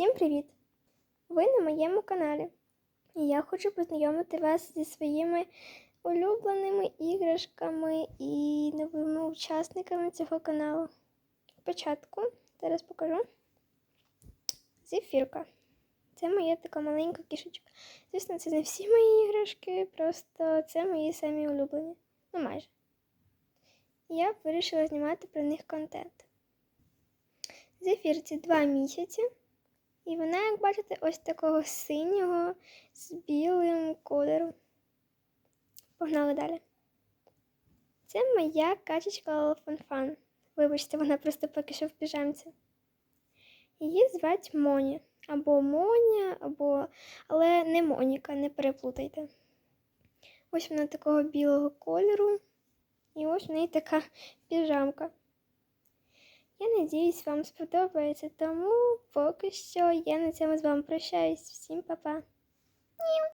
Всім привіт! Ви на моєму каналі. І я хочу познайомити вас зі своїми улюбленими іграшками і новими учасниками цього каналу. Спочатку зараз покажу зефірка. Це моя така маленька кішечка. Звісно, це не всі мої іграшки, просто це мої самі улюблені. Ну майже. Я вирішила знімати про них контент. Зефірці 2 місяці. І вона, як бачите, ось такого синього з білим кольором. Погнали далі. Це моя качечка Фанфан. Вибачте, вона просто поки що в піжамці. Її звать Моні. Або Моня, або. Але не Моніка, не переплутайте. Ось вона такого білого кольору. І ось в неї така піжамка. Я надіюсь, вам сподобається, тому поки що я на цьому з вами прощаюсь. Всім па-па!